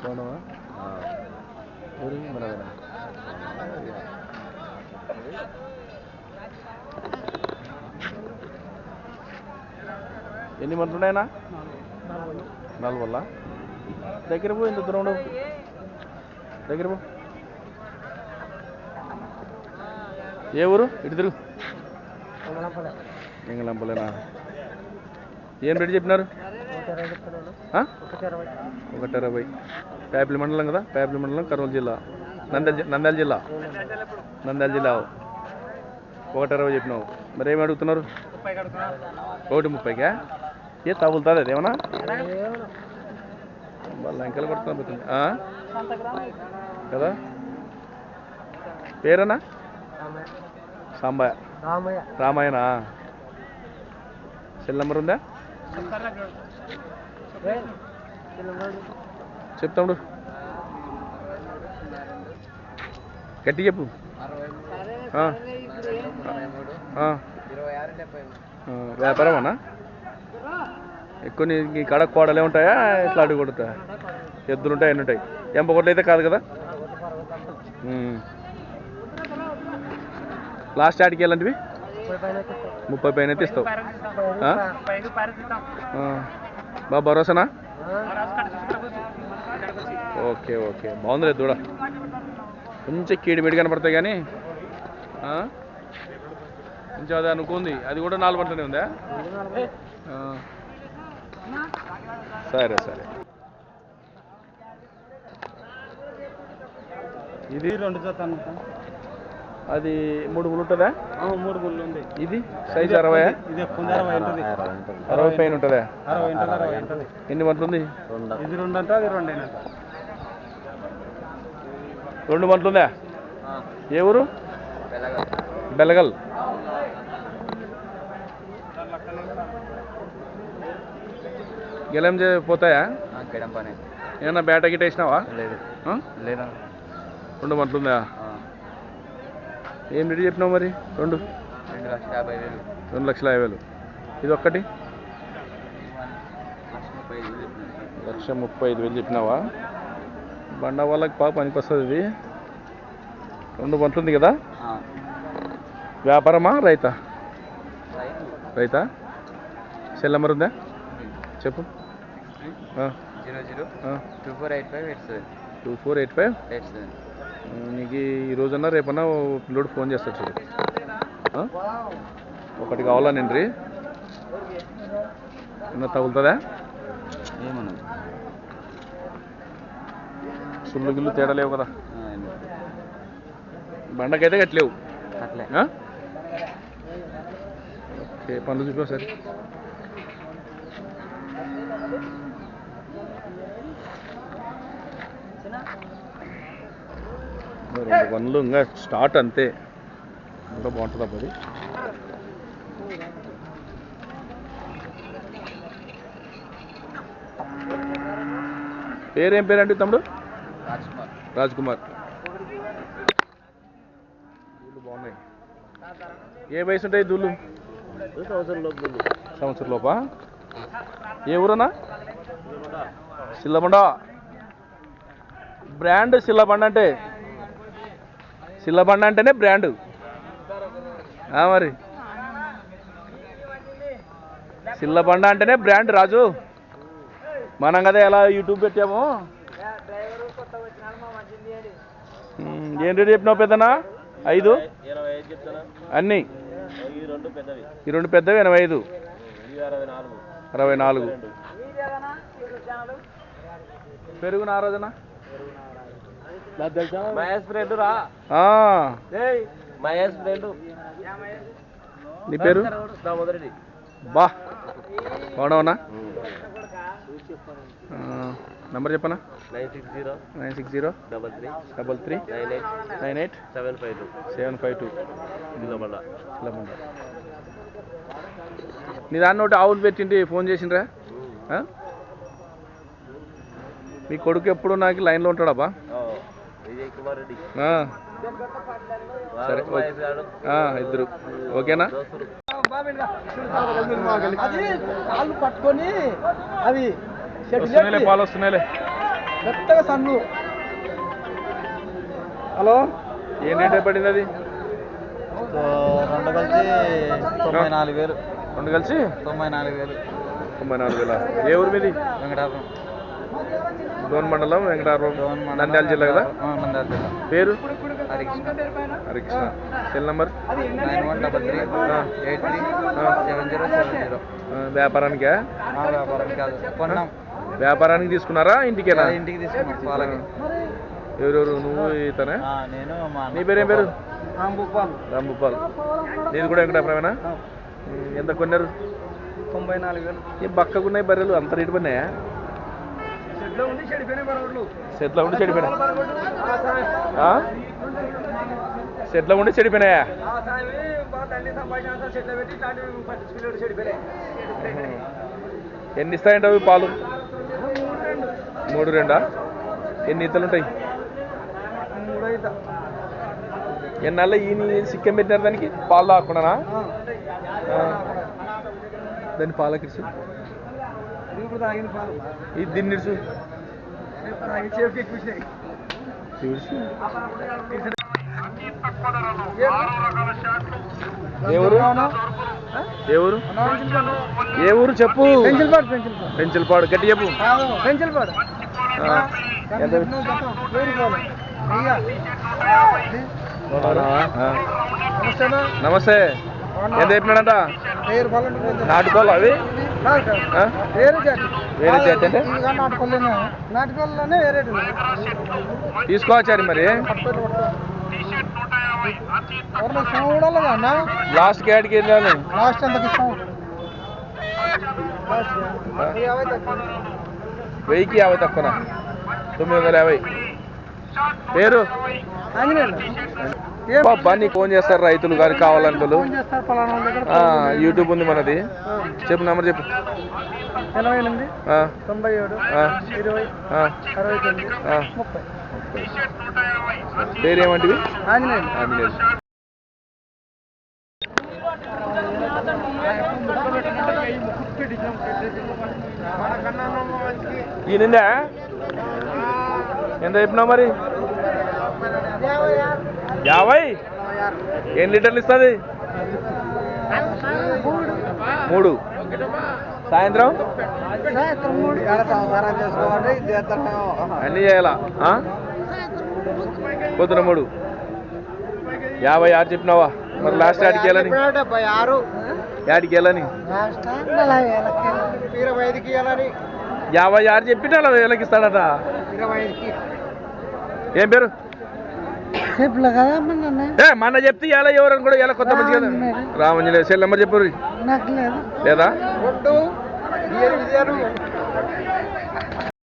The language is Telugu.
పోనవా ఊరికి మన ఎన్ని మంత్రులు ఉన్నాయన్నా నాలుగు వల్ల దగ్గర పో ఇంత దూరం ఉండవు దగ్గర పో. ఏ ఊరు? ఇటు తిరుగు. ఎంగళంపలేనా ఏం రేటు చెప్పినారు? ఒకటి ఇరవై పేపలి మండలం కదా? పేపలి మండలం కర్నూలు జిల్లా. నంద్యాల నంద్యాల జిల్లా. నంద్యాల జిల్లా. ఒకటి ఇరవై చెప్పినావు. మరి ఏమి అడుగుతున్నారు? ఒకటి ముప్పైకా? ఏ తగులుతుంది అది ఏమన్నా? వాళ్ళ పోతుంది ఆ? కదా? పేరేనా సాంబయ్య. రామాయణ సెల్ నెంబర్ ఉందా? చెప్తాడు. గట్టి చెప్పు. ఆ. ఆ. ఆ, వ్యాపారమా ఎక్కువ నీ కాడ కోడలే ఉంటాయా? అడుగు కొడుతా? ఎద్దులు ఉంటాయి అన్నీ ఉంటాయి. ఎంపకొట్లు అయితే కాదు కదా. లాస్ట్ ఆడికి వెళ్ళంటివి ముప్పై పైన అయితే ఇస్తావు. బా భరోసానా? Okay okay. బాగుందిలే దూడ. కొంచెం కీడిమిడి కనపడతాయి కానీ ఆ? కొంచెం అది అనుకుంది. అది కూడా నాలుగు గంటలనే ఉందా. సరే సరే. ఇది రెండు జత అది మూడు ముళ్ళు ఉంటుందా? మూడు గుళ్ళు ఉంది. ఇది? సైజ్ అరవై ఇది అరవై పైన ఉంటుందా? అరవై ఉంటుంది అరవై ఉంటుంది. ఎన్ని మంటలు ఇది రెండు అంటే అది రెండు అయినట్టు రెండు మంటలు ఉందా ఏ ఊరు? బెల్లగల్ గెలం పోతాయా? ఏమన్నా బేట గిట్ట వేసినావా లేదు. ఆ? లేదా? రెండు మంటలు ఉందా ఏం రెడీ చెప్పినావు మరి? రెండు? రెండు లక్షల యాభై వేలు. రెండు లక్షల యాభై వేలు. ఇది ఒక్కటి. లక్ష ముప్పై ఐదు వేలు చెప్పినావా? బండ వాళ్ళకి బాగా పనికి వస్తుంది ఇది. రెండు మంటలు ఉంది కదా. వ్యాపారమా రైతా? రైతు. సెల్ నెంబర్ ఉందా? చెప్పు. Zero zero. Two four eight five eight seven. Two four eight five? Eight seven. నీకు ఈ రోజన్నా రేపన్నా పిల్లోడు ఫోన్ చేస్తాడు చూడు. ఆ? ఒకటి కావాలా నిండ్రి? ఏమన్నా తగులుతుందా? ఏమన్నది? సుల్లు గిల్లు తేడా లేవు కదా. బండకైతే కట్టలేవు? ఓకే పనులు చూపా సరే రెండు పనులు ఇంకా స్టార్ట్ అంతే. ఇంకా బాగుంటుంది అప్పుడు పేరేం పేరండి తమ్ముడు? రాజ్ కుమార్ దూళ్ళు బాగున్నాయి. ఏ వయసు ఉంటాయి దూళ్ళు? సంవత్సరం లోపు? సంవత్సరం లోపా ఏ ఊరన్నా? సిల్లబండ. బ్రాండ్ సిల్లబండ అంటే? సిల్లబండ అంటేనే బ్రాండ్. మరి. సిల్లబండ అంటేనే బ్రాండ్ రాజు. మనం కదా ఎలా యూట్యూబ్ పెట్టాము. ఏం రేటు చెప్పినావు పెద్దనా ఐదు? అన్నీ? ఈ రెండు పెద్దవి ఎనభై ఐదు. అరవై నాలుగు. పెరుగునా ఆ రోజున మహేష్ ఫ్రెండ్ రా మహేష్ ఫ్రెండ్. నీ పేరు? దామోదరెడ్డి బా. బాగున్నావన్నా? నంబర్ చెప్పనా? Nine six zero. Nine six zero. Double three. Double three. Nine eight. Nine eight. Seven five two. Seven five two. ఇలామండ నీ దాన్ని ఒకటి ఆవులు పెట్టింటి ఫోన్ చేసిండ్రా? ఆ? మీ కొడుకు ఎప్పుడు నాకు లైన్లో ఉంటాడాబా విజయ్ కుమార్ రెడ్డి. ఆ. సరే ఇద్దరు ఓకేనా అది కాళ్ళు పట్టుకొని అవి వస్తున్నాయిలే పాలు వస్తున్నాయిలే. మెత్తగా సన్ను. హలో? ఏం రేట్ పడింది అది? రెండు కలిసి తొంభై నాలుగు వేలు. రెండు కలిసి? తొంభై నాలుగు వేలు. తొంభై నాలుగు వేల? ఏ ఊరు మీది? వెంకటాపురం. డోన్ మండలం వెంకటాపురం నంద్యాల జిల్లా కదా? ఆ, నంద్యాల జిల్లా. పేరు? Harikrishna. Harikrishna. Cell number? Nine one double three eight three seven zero seven zero. వ్యాపారానికా? వ్యాపారానికి తీసుకున్నారా ఇంటికేనా? ఇంటికి తీసుకున్నాం ఎవరెవరు? నువ్వు ఇతనే నేను. నీ పేరేం పేరు? రాంభూపాల్. రాంభూపాల్. నీది కూడా వెంకటాపురమేనా? ఎంత కొన్నారు? తొంభై నాలుగు వేలు. ఏ బక్కకున్నాయి బర్రెలు అంత రేటు పడినాయా? సెట్లో ఉండి చెడిపోయినాయి ఆ? సెట్లో ఉండి చెడిపోయినాయా? ఎన్ని ఇస్తాయంటే అవి పాలు? మూడు రెండా? ఎన్ని ఇతలు ఉంటాయి? ఎన్నాళ్ళ ఈ సిక్కం పెట్టినారు దానికి? పాలు తాగకుండానా ఆ. దాని పాలకిరుసు ఇప్పుడు తాగిన పాలు ఇది దీన్ని ఏ ఊరు చెప్పు. పెన్సిల్ పాడు పెన్సిల్ పాడు గట్టి చెప్పు. పెన్సిల్ పాడు నమస్తే. ఎంత చెప్పినాడంట నాటుకోవాలి అవి? వేరే జాతి. వేరే జాతి అంటే? నాటుకోలేను వేరే తీసుకోవచ్చారు మరి? చూడాలి అన్న లాస్ట్ వెళ్ళాను లాస్ట్ ఎంతకి. యాభై తక్కువ వెయ్యికి యాభై తక్కువనా? తొమ్మిది వందల యాభై. పేరు? ఆంజనేయులు. బాబా నీకు ఫోన్ చేస్తారు రైతులు గారు కావాలంటూ. యూట్యూబ్ ఉంది మనది. చెప్పు నెంబర్ చెప్పు. ఎనభై ఎనిమిది తొంభై ఏడు ఆ, ఇరవై ఆ, అరవై తొమ్మిది ఆ. ముప్పై. పేరేమంటివి? ఆంజనేయులు. ఆంజనేయులు. ఈయనందా? ఎంత చెప్పినావు మరి? యాభై? ఎన్ని లీటర్లు ఇస్తుంది? మూడు. సాయంత్రం? అన్ని చేయాలా? పొద్దున మూడు. యాభై ఆరు చెప్పినావా? మరి లాస్ట్ యాడికి వెళ్ళని? యాడికి వెళ్ళని? యాభై ఆరు చెప్పి నలభై వేలకి ఇస్తాడట. ఏం పేరు? కదా మన ఏ మన చెప్తే ఎలా ఎవరని కూడా ఎలా కొత్త మంచి కదా. రామంజనే సెల్ నెంబర్ చెప్పు నాకు లేదు.